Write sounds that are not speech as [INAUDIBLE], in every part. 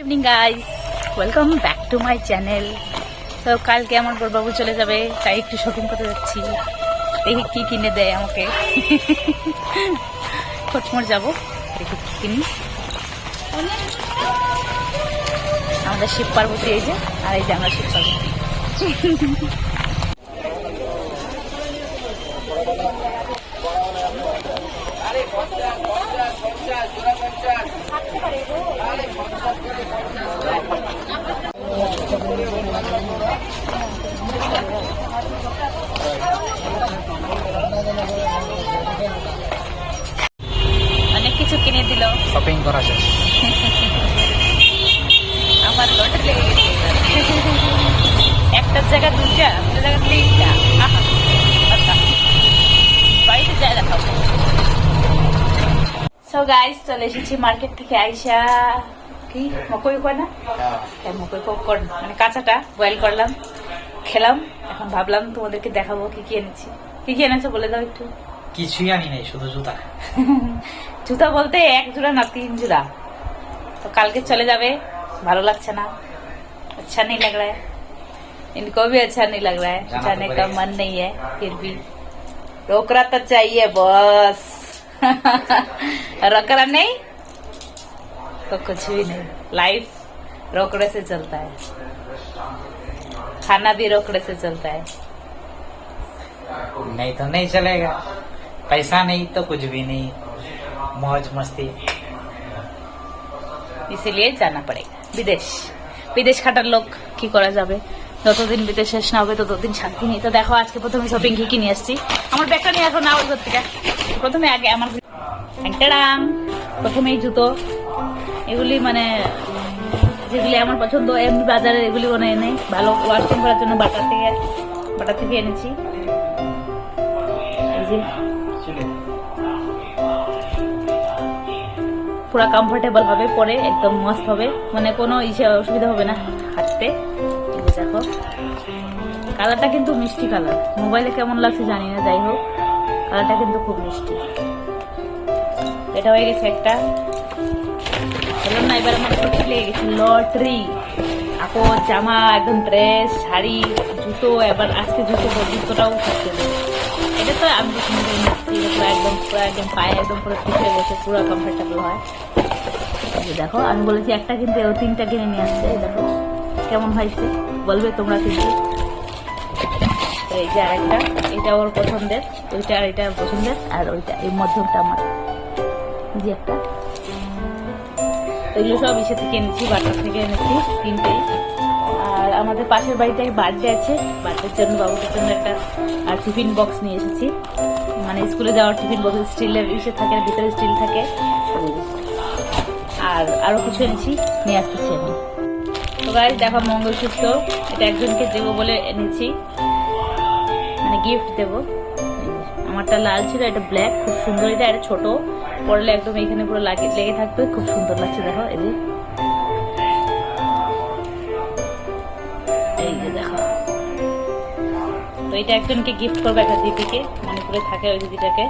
Evening guys welcome back to my channel তো কালকে আমার বড়বাবু চলে যাবে, তাই একটু শপিং করতে যাচ্ছি। দেখি কি কিনে দেয় আমাকে। খটমট যাব, দেখি কি কিনি। আমাদের শিব পার্বতী এই যে, আর এই যে আমরা শিব পার্বতী অনেক কিছু দিল শপিং করা শেষ আমার লটে লেগে গেছে একটার জায়গা দুইটা একটা জায়গা তিনটা। আচ্ছা। বাড়িতে যাই দেখাবো সো গাইস চলে এসেছি মার্কেট থেকে আইসা। কি? মকই না? হ্যাঁ মকই পপকর্ন মানে কাঁচাটা বয়েল করলাম খেলাম। এখন ভাবলাম তোমাদেরকে দেখাবো কি কি এনেছি। কি কি এনেছো বলে দাও একটু। কিছুই আনি নাই শুধু জুতা জুতা বলতে এক জোড়া না তিন জোড়া तो कल के चले जावे भालो लगता ना अच्छा नहीं लग रहा है इनको भी अच्छा नहीं लग रहा है जाना तो जाने का पड़ेगा। मन नहीं है फिर भी रोकरा तो चाहिए बस [LAUGHS] रोकरा नहीं तो कुछ भी नहीं लाइफ रोकड़े से चलता है खाना भी रोकड़े से चलता है नहीं तो नहीं चलेगा पैसा नहीं तो कुछ भी नहीं मौज मस्ती ইসিলিয়ে জানা পড়েগা বিদেশ বিদেশ খাটার লোক কি করা যাবে যতদিন বিদেশ শেষ না হবে ততদিন শান্তি নেই তো দেখো আজকে প্রথমে শপিং কি কি নিয়ে আসছি আমার ব্যাগটা নিয়ে আসো না ওই ঘর থেকে প্রথমে আগে আমার ট্যাং প্রথমেই জুতো এগুলি মানে যেগুলি আমার পছন্দ এমনি বাজারে এগুলি মানে নেই ভালো ওয়াশিং করার জন্য বাটার থেকে বাটার থেকে এনেছি এই যে পুরো কমফোর্টেবল হবে পরে, একদম মস্ত হবে। মানে কোনো ইসে, অসুবিধা হবে না হাঁটতে। দেখো। কালারটা কিন্তু মিষ্টি কালার মোবাইলে কেমন লাগছে জানি না, যাই হোক। কালারটা কিন্তু খুব মিষ্টি। এটা হয়ে গেছে একটা। বললাম না, এবার আমার সত্যি লেগে গেছে। লটারি। কাপড় জামা, একদম ড্রেস শাড়ি, জুতো, এবার আজকে জুতো জুতোটাও থাকতে এটা তো আমি একদম পুরো একদম পায়ে একদম পুরো পিছিয়ে বসে পুরো কমফোর্টেবল হয়। দেখো, আমি বলেছি একটা কিনতে, ও তিনটা কিনে নিয়ে আসছে দেখো, কেমন হয়েছে বলবে তোমরা কিন্তু। এই যে আরেকটা, এটা ওর পছন্দের, ওইটা আর এটা পছন্দের, আর ওইটা এই মধ্যমটা আমার। যে একটা। এগুলো সব ইসে থেকে এনেছি বাটার থেকে এনেছি তিনটেই আমাদের পাশের বাড়িতে এক বার্থডে আছে। বার্থডের জন্য বাবুদের জন্য একটা টিফিন বক্স নিয়ে এসেছি। মানে স্কুলে যাওয়ার টিফিন বক্স স্টিলের ইসে থাকে, ভিতরে স্টিল থাকে। আর আরও কিছু এনেছি, নিয়ে আসতেছি আমি। তো গাইজ দেখো, মঙ্গলসূত্র। এটা একজনকে দেবো বলে এনেছি। মানে গিফট দেবো। আমারটা লাল ছিল, এটা ব্ল্যাক খুব সুন্দর। এটা এটা ছোট। পরলে একদম এখানে পুরো লাগে লেগে থাকবে, খুব সুন্দর লাগছে, দেখো যে। এটা একজনকে গিফট করব একটা দিদিকে, মনে করে থাকে ওই দিদিটাকে।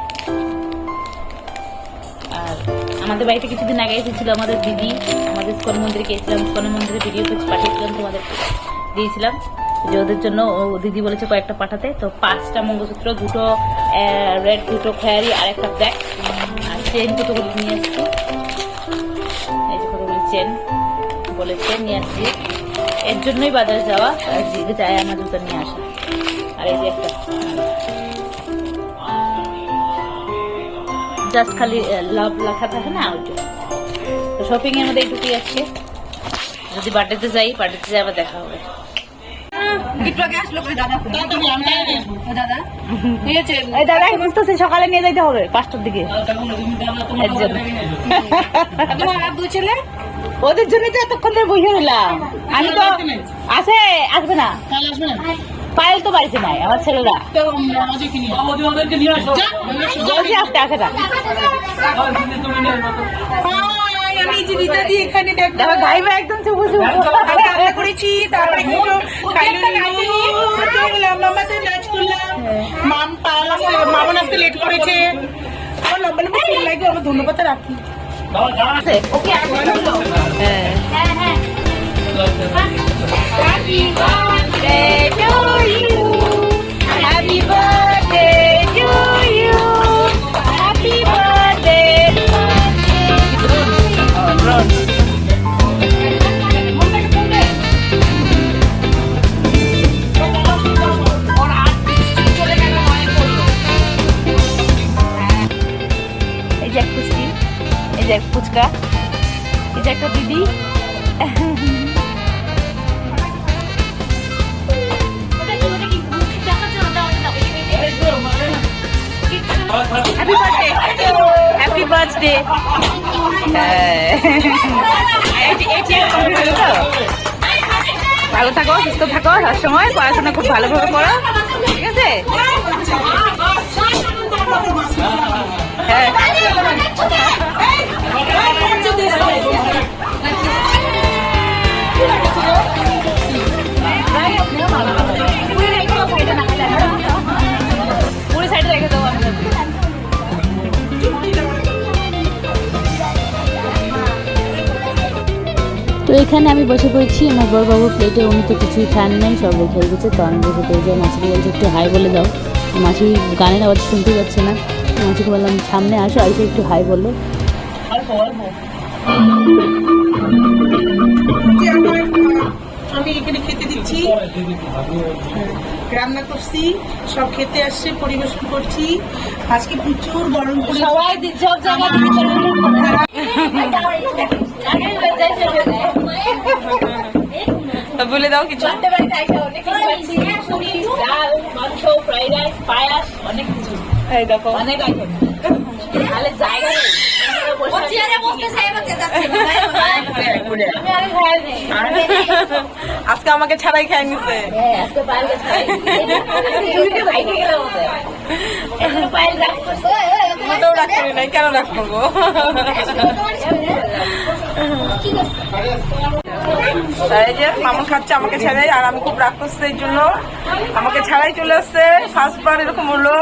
আর আমাদের বাড়িতে কিছুদিন আগে এসেছিল আমাদের দিদি, আমাদের স্কন মন্দিরে গিয়েছিলাম, স্কন মন্দিরে ভিডিও পাঠিয়েছিলাম, তোমাদের দিয়েছিলাম। যে ওদের জন্য ও দিদি বলেছে কয়েকটা পাঠাতে। তো পাঁচটা মঙ্গলসূত্র, দুটো রেড দুটো খয়ারি আর একটা ব্যাগ আর চেন কতগুলি নিয়ে আসছি এই যে কতগুলি চেন বলেছে, নিয়ে আসছি। এর জন্যই বাজারে যাওয়া, আর দিদি চায় আমার জুতো নিয়ে আসা আর এই যে একটা। জাস্ট খালি লাভ লেখা থাকে না ওইটা তো শপিং এর মধ্যে এইটুকুই আছে যদি বার্থডেতে যাই বার্থডেতে যাই আবার দেখা হবে। এই দাদা বুঝতেছি সকালে নিয়ে যাইতে হবে পাঁচটার দিকে। ওদের জন্য তো এতক্ষণ ধরে বসে রইলাম। আমি তো আছে আসবে না? পায়েল তো বাড়িতে নাই আমার ছেলেরা। জলদি আসতে আসে না আসতে মামন আসতে লেট করেছে। আমার লম্বা লম্বা চুল আমার ধন্যবাদ রাখি। ওকে হ্যাঁ হ্যাঁ। Happy birthday to you. Happy birthday to you. Happy birthday to you. এই যে ফুচকা তো? ভালো থাকো সুস্থ থাকো সবসময় পড়াশোনা খুব ভালোভাবে করো ঠিক আছে হ্যাঁ তো এখানে আমি বসে পড়েছি আমার বড় বাবু প্লেটে উনি তো কিছুই খান নাই সব রেখে গেছে তো আমি বসে পড়েছি। মাসিকে বলছি একটু হাই বলে দাও। মাসি গানের আওয়াজ শুনতে পাচ্ছে না। মাসিকে বললাম সামনে আসো। আইসে একটু হাই বলল। আমি এখানে খেতে দিচ্ছি। রান্না করছি সব খেতে আসছে পরিবেশন করছি। আজকে প্রচুর গরম পড়েছে। সবাই সব জায়গায় বলে দাও কিছু। ডাল মাংস ফ্রাইড রাইস পায়াস অনেক কিছু। এই দেখো। অনেক আইটেম জায়গা নেই। আমি আগে খাই নেই। আজকে আমাকে ছাড়াই খাই নিছে। হ্যাঁ মোটেও রাগ করি নাই কেন রাগ করব? [LAUGHS] এই যে মামুন খাচ্ছে, আমাকে ছাড়াই আর আমি খুব রাগ করছি এই জন্য। আমাকে ছাড়াই চলে আসছে ফার্স্টবার এরকম হলো।